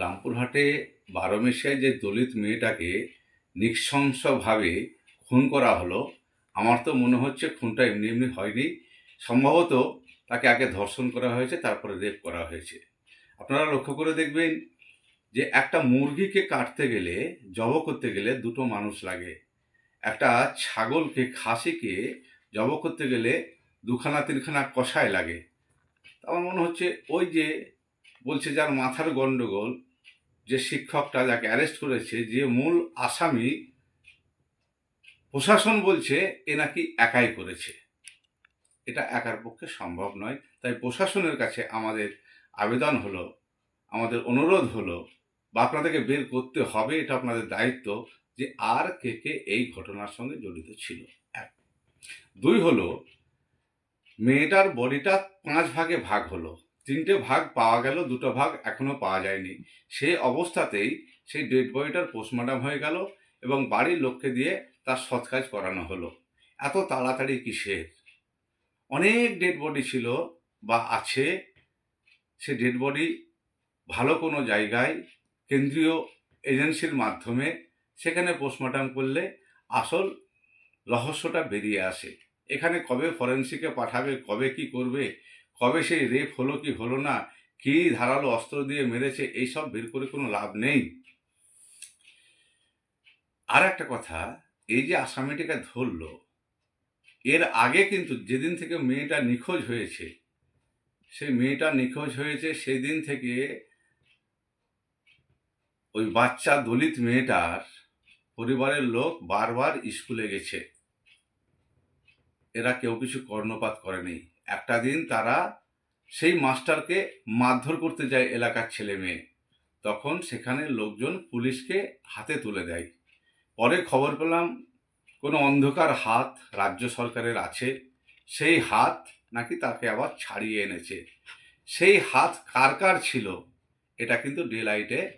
রামপুরহাটে বারোমেশিয়ায় যে দলিত মেয়েটাকে নৃশংসভাবে খুন করা হলো, আমার তো মনে হচ্ছে খুনটা এমনি এমনি হয়নি। সম্ভবত তাকে আগে ধর্ষণ করা হয়েছে, তারপরে রেপ করা হয়েছে। আপনারা লক্ষ্য করে দেখবেন যে একটা মুরগিকে কাটতে গেলে, জব করতে গেলে দুটো মানুষ লাগে। একটা ছাগলকে, খাসিকে জব করতে গেলে দুখানা, তিনখানা কষায় লাগে। আমার মনে হচ্ছে ওই যে বলছে যার মাথার গন্ডগোল যে শিক্ষকটা যাকে অ্যারেস্ট করেছে, যে মূল আসামি প্রশাসন বলছে এ নাকি একাই করেছে। এটা একার পক্ষে সম্ভব নয়। তাই প্রশাসনের কাছে আমাদের আবেদন হলো, আমাদের অনুরোধ হলো, বা আপনাদেরকে বের করতে হবে, এটা আপনাদের দায়িত্ব, যে আর কে কে এই ঘটনার সঙ্গে জড়িত ছিল। এক। দুই হলো, মেয়েটার বডিটা পাঁচ ভাগে ভাগ হলো। তিনটে ভাগ পাওয়া গেল, দুটো ভাগ এখনও পাওয়া যায়নি। সেই অবস্থাতেই সেই ডেড বডিটার পোস্টমর্টম হয়ে গেল এবং বাড়ির লোককে দিয়ে তার সৎকাজ করানো হলো। এত তাড়াতাড়ি কিসের? অনেক ডেড বডি ছিল বা আছে, সে ডেড বডি ভালো কোনো জায়গায় কেন্দ্রীয় এজেন্সির মাধ্যমে সেখানে পোস্টমর্টম করলে আসল রহস্যটা বেরিয়ে আসে। এখানে কবে ফরেন্সিকে পাঠাবে, কবে কি করবে কবে সেই রেপ হলো কি হলো না, কি ধারালো অস্ত্র দিয়ে মেরেছে, এইসব বের করে কোনো লাভ নেই। আর একটা কথা, এই যে আসামিটিকে ধরলো, এর আগে কিন্তু যেদিন থেকে মেয়েটা নিখোঁজ হয়েছে, সেই মেয়েটা নিখোঁজ হয়েছে সেই দিন থেকে ওই বাচ্চা দলিত মেয়েটার পরিবারের লোক বারবার স্কুলে গেছে। এরা কেউ কিছু কর্ণপাত করেনি। একটা দিন তারা সেই মাস্টারকে মারধর করতে যায় এলাকার ছেলে মেয়ে। তখন সেখানে লোকজন পুলিশকে হাতে তুলে দেয়। পরে খবর পেলাম কোনো অন্ধকার হাত রাজ্য সরকারের আছে। সেই হাত নাকি তাকে আবার ছাড়িয়ে এনেছে। সেই হাত কার কার ছিল? এটা কিন্তু ডেলাইটে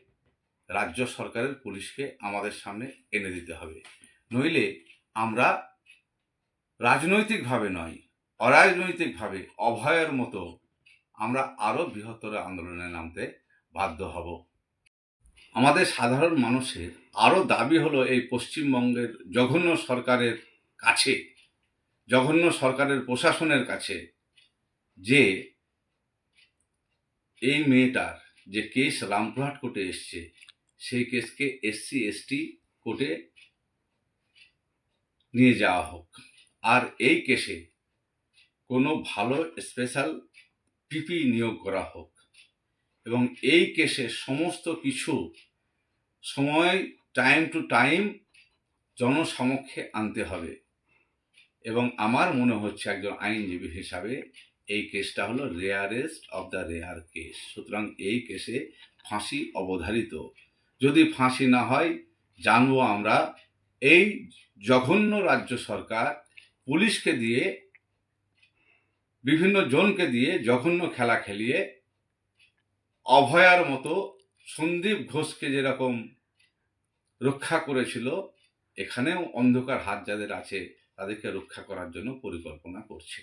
রাজ্য সরকারের পুলিশকে আমাদের সামনে এনে দিতে হবে। নইলে আমরা রাজনৈতিকভাবে নয় অরাজনৈতিকভাবে অভয়ের মতো আমরা আরও বৃহত্তর আন্দোলনে নামতে বাধ্য হব। আমাদের সাধারণ মানুষের আরও দাবি হলো এই পশ্চিমবঙ্গের জঘন্য সরকারের কাছে, জঘন্য সরকারের প্রশাসনের কাছে যে এই মেয়েটার যে কেস রামপুরহাট কোর্টে এসছে, সেই কেসকে এসসি, এসটি কোর্টে নিয়ে যাওয়া হোক। আর এই কেসে কোনো ভালো স্পেশাল পিপি নিয়োগ করা হোক। এবং এই কেসে সমস্ত কিছু সময় টাইম টু টাইম জনসমক্ষে আনতে হবে। এবং আমার মনে হচ্ছে একজন আইনজীবী হিসাবে এই কেসটা হলো rarest of the rare case সুতরাং এই কেসে ফাঁসি অবধারিত। যদি ফাঁসি না হয়, জানব আমরা, এই জঘন্য রাজ্য সরকার পুলিশকে দিয়ে বিভিন্ন জনকে দিয়ে জঘন্য খেলা খেলিয়ে অভয়ার মতো সন্দীপ ঘোষকে যেরকম রক্ষা করেছিল, এখানেও অন্ধকার হাত যাদের আছে তাদেরকে রক্ষা করার জন্য পরিকল্পনা করছে।